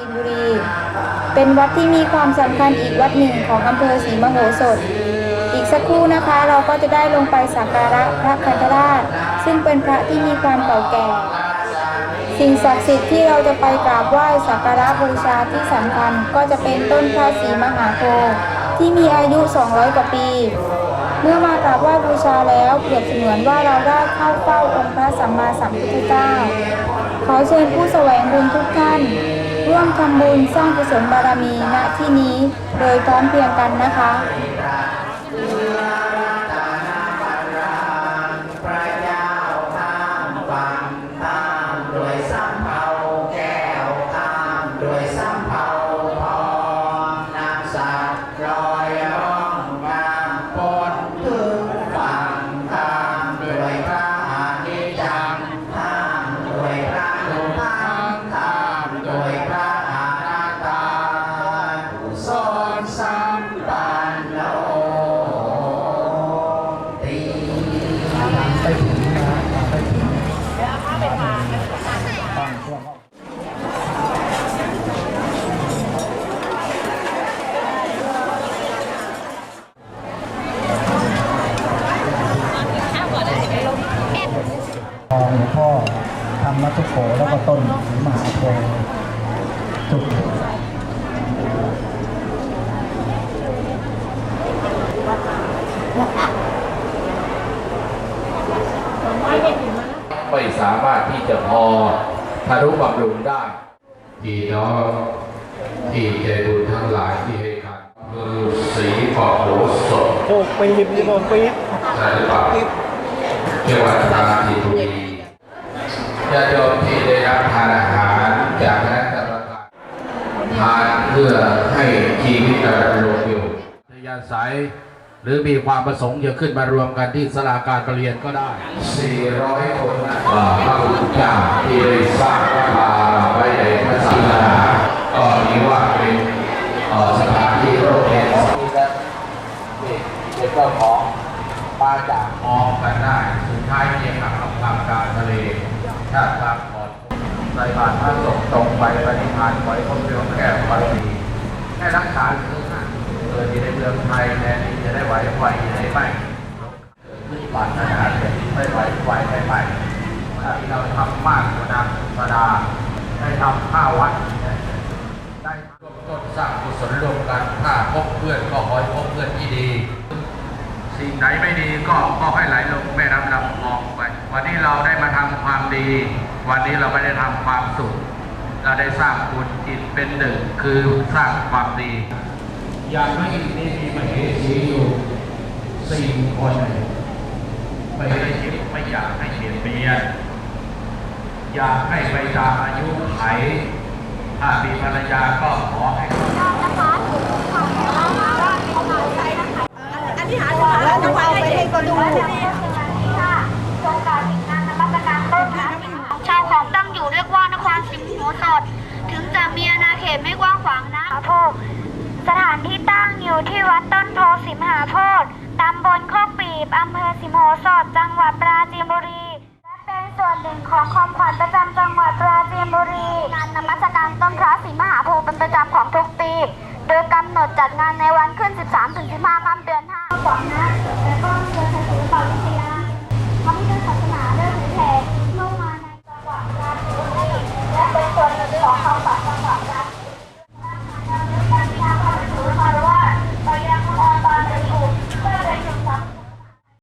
จีนบุรี เป็นวัดที่มีความสำคัญอีกวัดหนึ่งของอำเภอศรีมโหสถ อีกสักครู่นะคะเราก็จะได้ลงไปสักการะพระคันธราช ซึ่งเป็นพระที่มีความเก่าแก่ สิ่งศักดิ์สิทธิ์ที่เราจะไปกราบไหว้สักการะบูชาที่สำคัญก็จะเป็นต้นพระศรีมหาโพธิ์ที่มีอายุ 200 กว่าปี เมื่อมากราบไหว้บูชาแล้วเปรียบเสมือนว่าเราได้เข้าเฝ้าองค์พระสัมมาสัมพุทธเจ้า ขอเชิญผู้แสวงบุญทุกท่าน ร่วมทำบุญสร้างกุศลบารมีณที่นี้โดยพร้อมเพรียงกันนะคะ หลวงพ่อธรรมทุกโขแล้วก็ต้นสีมหาโพธิ์จุดไม่สามารถที่จะพอทะลุบำรุงได้พี่น้องที่ใจบุญทั้งหลายที่ให้การคือสีปอโหสดโชคปีบนี่ก็ปีบใช่หรือเปล่า จังหวัดาจีนบุรีญาติโยมที่ได้รับทานอาหารจากคณะกรรมการทานเพื่อให้ชีวิตดำรงอยู่ทยาศัยหรือมีความประสงค์จะขึ้นมารวมกันที่สลาการประเรียนก็ได้ 400 คนนะพระพุทธเจ้าที่ได้สร้างพระบาไว้ในพระศาสนาก็นี้ว่าเป็นสถานที่โรงเรียนที่และนี่เป็นเจ้าของ มาจากมองกันได้ สุดท้ายเพียงกับลำพังกลารทะเลถ้าทางก่อนใส่บาตรพระสงฆ์ตรงไปปฏิภาณไว้พบเรื่องแก้บารมีให้รักษาเรื่องนั้นเกิดอยู่ในเมืองไทยแทนที่จะได้ไหวไหวได้ไหมขึ้นปรารถนาจะไม่ไหวไหวไม่ไหวถ้าที่เราทำมากกว่านางธรรมดาได้ทำข้าวัดได้ร่วมต้นสร้างกุศลร่วมกันถ้าพบเพื่อนก็ขอให้พบเพื่อนที่ดี สิ่งไหนไม่ดีก็ก็ให้ไหลลงแม่น้ำลำคลองไป วันนี้เราได้มาทำความดี วันนี้เราไม่ได้ทำความสุข เราได้สร้างบุญจิตเป็นหนึ่งคือสร้างความดีอย่างไม่อีกนี่มีมเหสีอยู่สี่คนไม่ได้คิดไม่อยากให้เปลี่ยนเปลี่ยนอยากให้ไปตามอายุไขถ้ามีภรรยาก็ขอให้ แล้วหนู เอาไปให้ก็ดูชาวของตั้งอยู่เรียกว่านครสิงห์โหสดถึงจะมีอาณาเขตไม่กว้างขวางนะโพธิ์สถานที่ตั้งอยู่ที่วัดต้นโพสิมหาโพธิ์ตำบลโคกปีบอำเภอสิมโหสดจังหวัดปราจีนบุรี และเป็นส่วนหนึ่งของความขวัญประจำจังหวัดปราจีนบุรี งานนมัสการต้นพระศรีมหาโพธิ์เป็นประจำของทุกปี โดยกำหนดจัดงานในวันขึ้น 13-15ค่